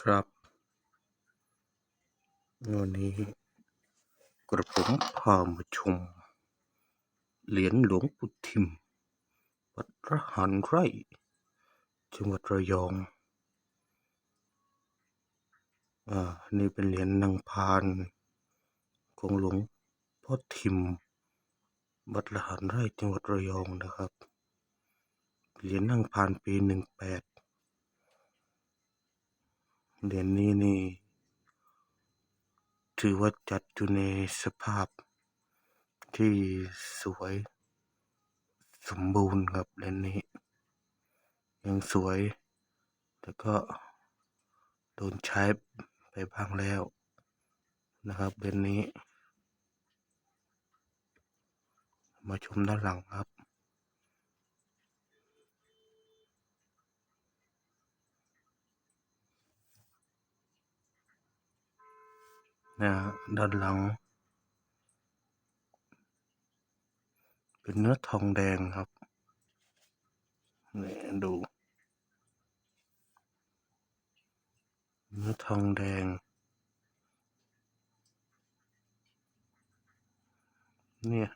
ครับ วันนี้กระผมพามาชม เหรียญหลวงปู่ทิม วัดระหารไร่ จังหวัดระยอง อ่า นี่เป็นเหรียญนางพาน ของหลวงพ่อทิม วัดระหารไร่จังหวัดระยองนะครับ เหรียญนางพานปีหนึ่งแปด เหรียญนี้นี่ ถือว่าจัดอยู่ในสภาพที่สวยสมบูรณ์ครับเหรียญนี้ ยังสวย แต่ก็โดนใช้ไปบ้างแล้วนะครับเหรียญนี้ มาชมด้านหลังครับ นะด้านหลัง เป็นเนื้อทองแดงครับนี่ดู เนื้อทองแดง เนี่ย